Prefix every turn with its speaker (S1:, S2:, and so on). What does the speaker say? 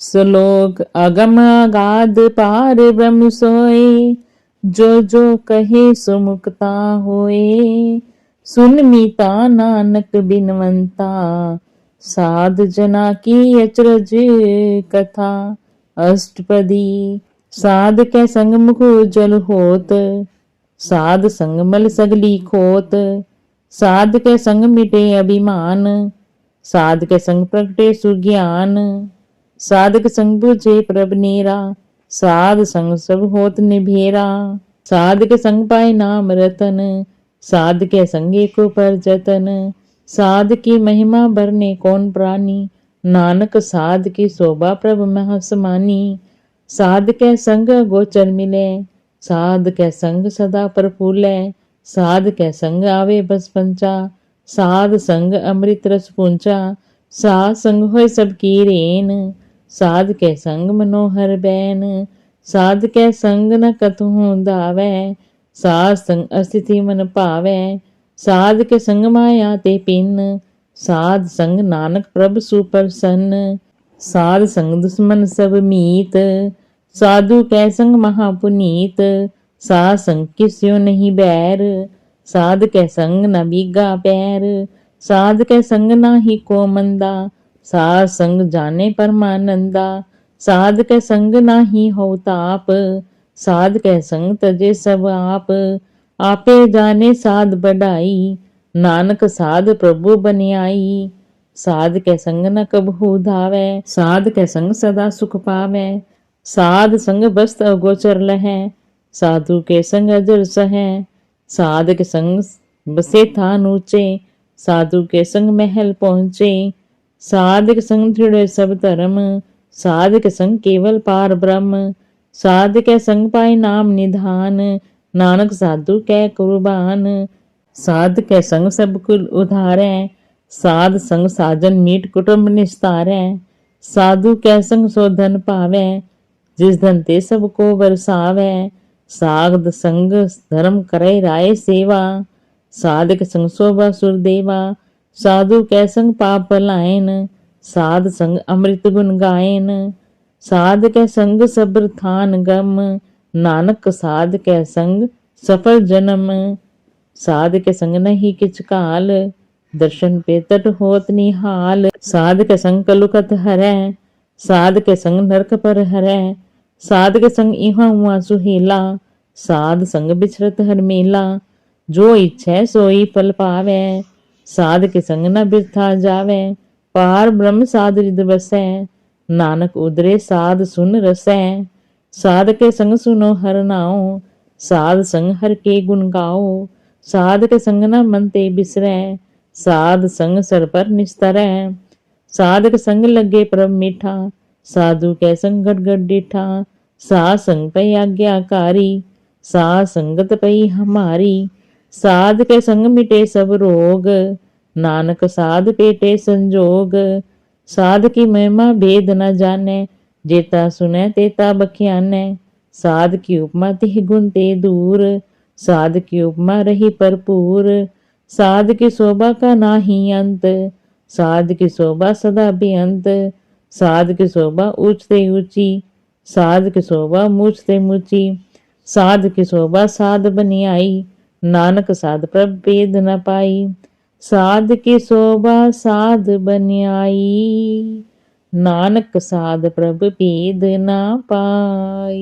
S1: श्लोक अगम अगाध पार ब्रह्म सोए, जो जो कहे सुमुक्ता होए। सुन मीता नानक बिनवंता, साध जना की अचरज कथा। अष्टपदी, साध के संग मुख जल होत, साध संग मल सगली खोत। साध के संग मिटे अभिमान, साध के संग प्रकटे सुज्ञान। साधक संग बुझे प्रभ नेरा, साध संग सब होत निभेरा। साध के संग पाए नाम रतन साध के संगे को पर जतन। साध की महिमा भरने कौन प्राणी, नानक साध की शोभा प्रभ महसमानी साध के संग गोचर मिले, साध के संग सदा प्रफुल्ले साध के संग आवे बस पंचा, साध संग अमृत रस पूंचा। साध संग होय सबकी रेन। साध के संग मनोहर बैन साध के संग न कतहु दावै साध संग अस्थिति मन पावै साध के संग माया ते पिन साध संग नानक प्रभ सुप्रसन्न साध संग दुश्मन सब मीत साधु कै संग महापुनीत साध संग किस्यो नहीं बैर साध के संग न बीगा पैर साध के संग नाही को मंदा साध संग जाने परमानंदा। साध के संग नाही हो ताप। साध के संग तजे सब आप। आपे जाने साध बढ़ाई नानक साध प्रभु बनियाई। साध के संग न कबहू धावै। साध के संग सदा सुख पावै। साध संग बस्त अगोचर लहै। साधु के संग अजर सहै। साध के संग बसे थान ऊँचे। साधु के संग महल पहुँचे। साध के संग दृढ़ सब धर्म साध के संग केवल पार ब्रह्म साध के संग पाए नाम निधान नानक साधु कै कुर्बान साध के संग सब कुल उधारै साध संग साजन मीट कुटुंब निस्तारै साधु कै संग सो धन पावै जिस धन ते सबको बरसावै साध संग धर्म करे राय सेवा साधक संग शोभा सुर देवा साधु कै संग पाप पलायन साध संग अमृत गुण गायन साध कै संग सब्र थान गम नानक साध कै संग सफल जन्म साध के संग नहीं किच काल दर्शन पे तट होत निहाल साध के संग कलुकत हरै साध के संग नरक पर हरै साध के संग इहा हुआ सुहेला साध संग बिछरत हर मेला जो इच्छै सोई फल पावै साध के संग न बिरथा जावै। पार ब्रह्म साध रिद बसै नानक उदरे साध सुन रसै। साध के संग सुनो हर नाओ। साध संग हर के गुण गाओ। साध के संग न मन ते बिसरै। साध संग सर पर निस्तरै। साधक संग लगे प्रभ मीठा। साधु कै संग गट गट डिठा। सा संग पै आज्ञाकारी सा संगत पई हमारी। साध के संग मिटे सब रोग नानक साध पेटे संजोग साध की महिमा भेद न जाने जेता सुने तेता बख्याने साध की उपमा तिह गुण ते दूर साध की उपमा रही भरपूर साध की शोभा का ना ही अंत साध की शोभा सदा भी अंत साध की शोभा ऊंचते ऊँची साध की शोभा मूछते मूची साध की शोभा साध बनी आई नानक साध प्रभ भेद न पाई साध की शोभा साध बनी आई नानक साध प्रभ भेद न पाई